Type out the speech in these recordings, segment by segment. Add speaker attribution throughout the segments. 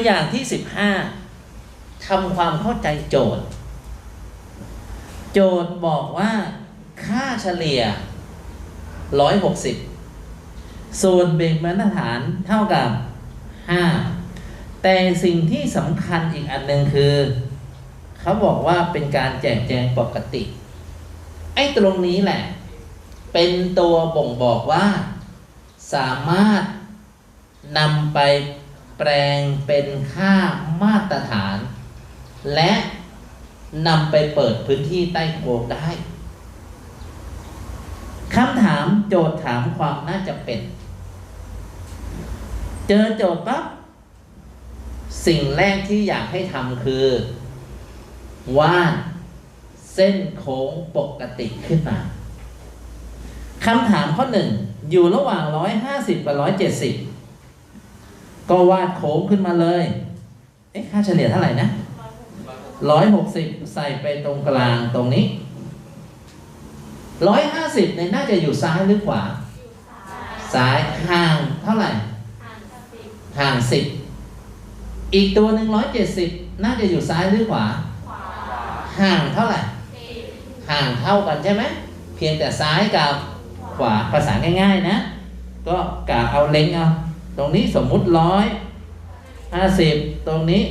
Speaker 1: ตัวอย่างที่สิบห้าทำความเข้าใจโจทย์ โจทย์บอกว่าค่าเฉลี่ยร้อยหกสิบส่วนเบรกมาตรฐานเท่ากับห้าแต่สิ่งที่สำคัญอีกอันหนึ่งคือ เขาบอกว่าเป็นการแจกแจงปกติ ไอ้ตรงนี้แหละ เป็นตัวบ่งบอกว่า สามารถนำไป แปลงเป็นค่ามาตรฐาน และนำไปเปิดพื้นที่ใต้โครงได้คำถามโจทย์ถามความน่าจะเป็น เจอโจทย์ปั๊บสิ่งแรกที่อยากให้ทำคือ วาดเส้นโค้งปกติขึ้นมาคำถามข้อหนึ่งอยู่ระหว่าง 150 กับ 170 ก็วาดโค้งขึ้นมาเลย เอ๊ะค่าเฉลี่ยเท่าไหร่นะ160ใส่ไปตรงกลางตรงนี้150เนี่ยน่าจะอยู่ซ้ายหรือขวา ซ้ายห่างเท่าไหร่ ห่างสิบอีกตัวหนึ่งร้อยเจ็ดสิบน่าจะอยู่ซ้ายหรือขวา ห่างเท่าไหร่ ห่างเท่ากันใช่ไหม เพียงแต่ซ้ายกับขวาภาษาง่าย ๆ นะ ก็กะเอาเล็งเอา ตรงนี้สมมุติร้อยห้าสิบตรงนี้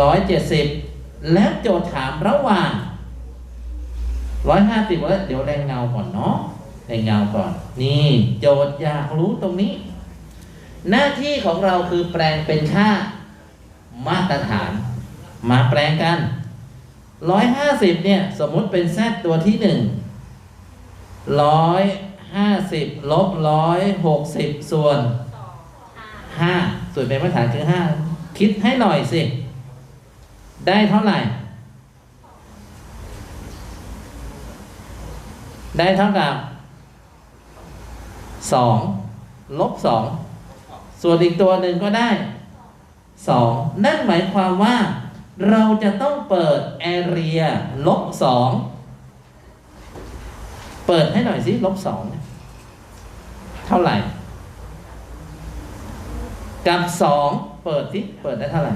Speaker 1: ร้อยเจ็ดสิบแล้วโจทย์ถามระหว่างร้อยห้าสิบว่าเดี๋ยวแรงเงาก่อนเนาะแรงเงาก่อน นี่โจทย์อยากรู้ตรงนี้ หน้าที่ของเราคือแปลงเป็นค่ามาตรฐาน มาแปลงกันร้อยห้าสิบเนี่ย สมมุติเป็นแซตัวที่หนึ่งร้อย ห้าสิบลบร้อยหกสิบส่วนห้าส่วนเป็นมาตรฐานคือห้าคิดให้หน่อยสิ ได้เท่าไหร่ ได้เท่ากับสองลบสองส่วนอีกตัวหนึ่งก็ได้สองนั่นหมายความว่า เราจะต้องเปิด area ลบสอง เปิดให้หน่อยสิลบสองเท่าไหร่ กับสองเปิดสิเปิดได้เท่าไหร่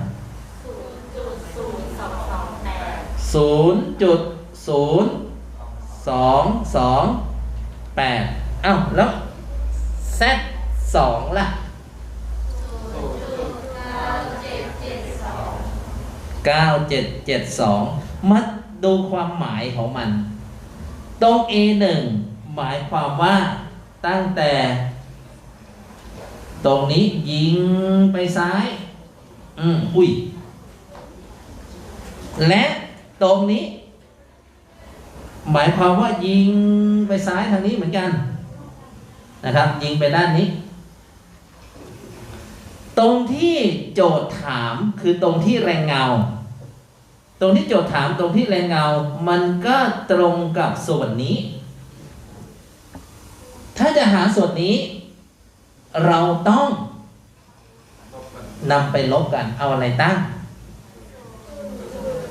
Speaker 1: ศูนย์จุดศูนย์สองสองแปดอ้าวแล้ว z สองล่ะเก้าเจ็ดเจ็ดสองมาดูความหมายของมัน ตรง A หนึ่งหมายความว่าตั้งแต่ ตรงนี้ยิงไปซ้าย อืมอุ้ย และตรงนี้ หมายความว่ายิงไปซ้ายทางนี้เหมือนกัน นะครับ ยิงไปด้านนี้ ตรงที่โจทย์ถามคือตรงที่แรงเงา รงที่โจทย์ถามตรงที่แรงเงา มันก็ตรงกับส่วนนี้ ถ้าจะหาส่วนนี้ เราต้องนำไปลบกันเอาอะไรตั้ง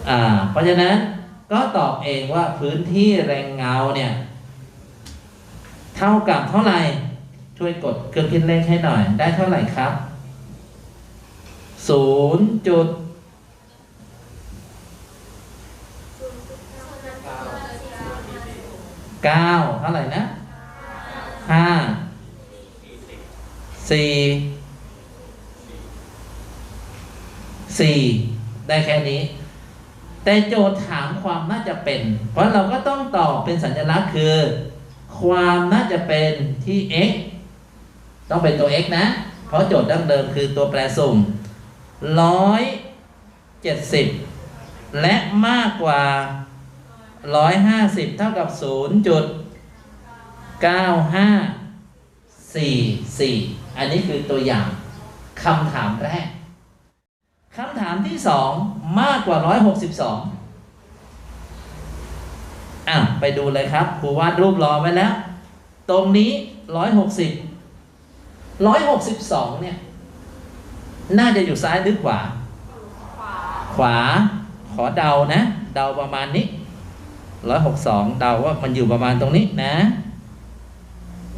Speaker 1: อ่า เพราะฉะนั้นก็ตอบเองว่าพื้นที่แรงเงาเนี่ย เท่ากับเท่าไหร่ ช่วยกดเครื่องคิดเลขให้หน่อย ได้เท่าไหร่ครับศูนย์จุด เก้าเท่าไหร่นะห้าสี่สี่ได้แค่นี้ แต่โจทย์ถามความน่าจะเป็น เพราะเราก็ต้องตอบเป็นสัญลักษณ์คือ ความน่าจะเป็นที่ x ต้องเป็นตัว x นะ เพราะโจทย์ดั้งเดิมคือตัวแปรสุ่มร้อยเจ็ดสิบและมากกว่า ร้อยห้าสิบเท่ากับศูนย์จุดเก้าห้าสี่สี่อันนี้คือตัวอย่างคำถามแรกคำถามที่สองมากกว่าร้อยหกสิบสองอะไปดูเลยครับครูวาดรูปรอไว้แล้ว ตรงนี้ร้อยหกสิบร้อยหกสิบสองเนี่ย น่าจะอยู่ซ้ายหรือขวา ขวา ขอเดานะ เดาประมาณนี้ ร้อยหกสองเดาว่ามันอยู่ประมาณตรงนี้นะ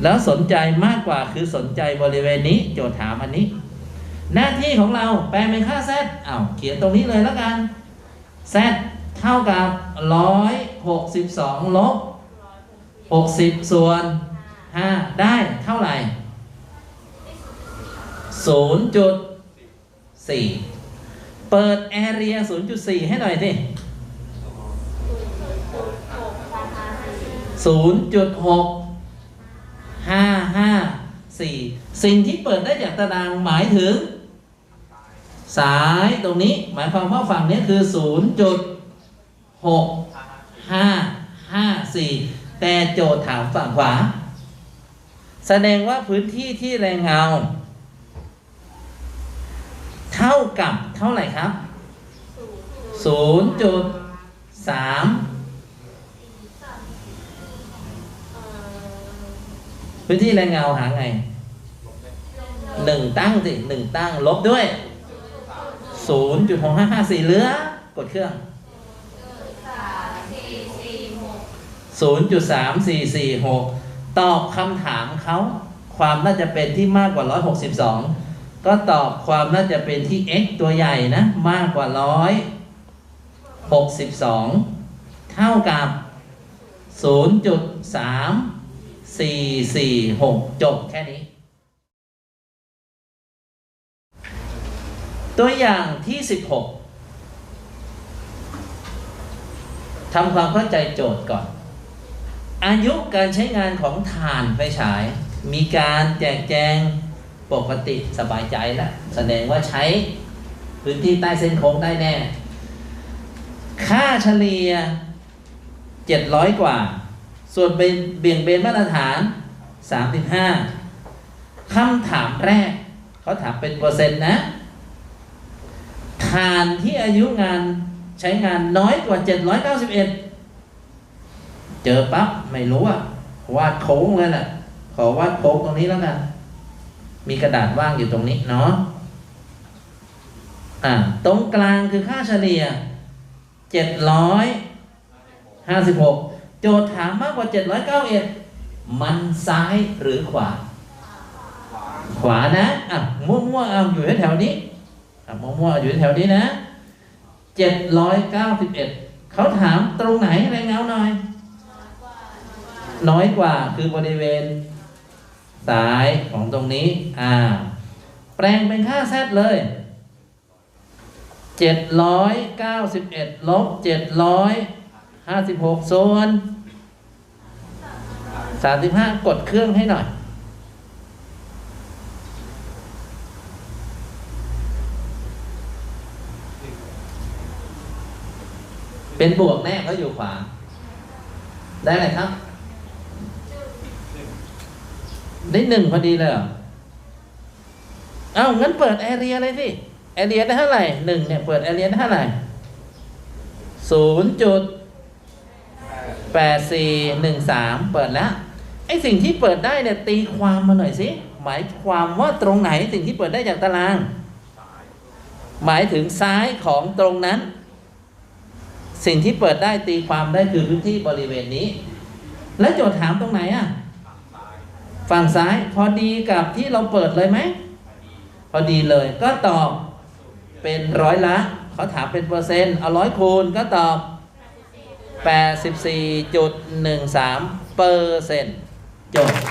Speaker 1: แล้วสนใจมากกว่าคือสนใจบริเวณนี้ โจทย์ถามอันนี้ หน้าที่ของเราแปลงเป็นค่า z อ้าวเขียนตรงนี้เลยแล้วกัน z เท่ากับ162ลบ60ส่วน5ได้เท่าไหร่0.4เปิดแอเรีย0.4ให้หน่อยสิ 0.6 554สิ่งที่เปิดได้จากตารางหมายถึง สายตรงนี้หมายความว่าฝั่งนี้คือ0.6554แต่โจทย์ถามฝั่งขวา แสดงว่าพื้นที่ที่แรงเงา เท่ากับเท่าไหร่ครับ 0.3 พื้นที่แรงเงาหาไงหนึ่งตั้งสิหนึ่งตั้งลบด้วย0.6554เหลือกดเครื่อง0.3446ตอบคำถามเขาความน่าจะเป็นที่มากกว่า162ก็ตอบความน่าจะเป็นที่ x ตัวใหญ่นะ มากกว่า162เท่ากับ0.3446จ สี่สี่หกจบแค่นี้ ตัวอย่างที่16ทำความเข้าใจโจทย์ก่อน อายุการใช้งานของถ่านไฟฉาย มีการแจกแจงปกติสบายใจแล้วแสดงว่าใช้พื้นที่ใต้เส้นโค้งได้แน่ ค่าเฉลี่ย 700 กว่า ส่วนเบี่ยงเบนมาตรฐาน 35คำถามแรก เขาถามเป็นเปอร์เซ็นต์นะถ่านที่อายุงานใช้งานน้อยกว่า 791 เจอปั๊บไม่รู้อะวาดโค้งเลยแหละขอวาดโค้งตรงนี้แล้วกัน มีกระดาษว่างอยู่ตรงนี้เนาะอ่าตรงกลางคือค่าเฉลี่ย 756 โจทย์ถามมากกว่า 791 มันซ้ายหรือขวา ขวานะอะมั่วๆเอาอยู่แถวนี้อะมั่วๆอยู่แถวนี้นะ 791 เขาถามตรงไหนแรงเงาหน่อย น้อยกว่าคือบริเวณซ้ายของตรงนี้อ่าแปลงเป็นค่าแซดเลย791ลบ756ส่วน 35กดเครื่องให้หน่อย เป็นบวกแน่เขาอยู่ขวา ได้ไหมครับ ได้หนึ่งพอดีเลยเหรอเอ้างั้นเปิดแอเรียเลยสิแอเรียได้เท่าไหร่หนึ่งเนี่ยเปิดแอเรียได้เท่าไหร่ศูนย์จุดแปดสี่หนึ่งสามเปิดแล้ว ไอสิ่งที่เปิดได้เนี่ยตีความมาหน่อยสิหมายความว่าตรงไหนสิ่งที่เปิดได้จากตาราง หมายถึงซ้ายของตรงนั้น สิ่งที่เปิดได้ตีความได้คือพื้นที่บริเวณนี้ แล้วโจทย์ถามตรงไหนอะฝั่งซ้ายพอดีกับที่เราเปิดเลยไหมพอดีเลยก็ตอบเป็นร้อยละเขาถามเป็นเปอร์เซ็นต์เอาร้อยคูณก็ตอบ 84.13เปอร์เซ็นต์ จบ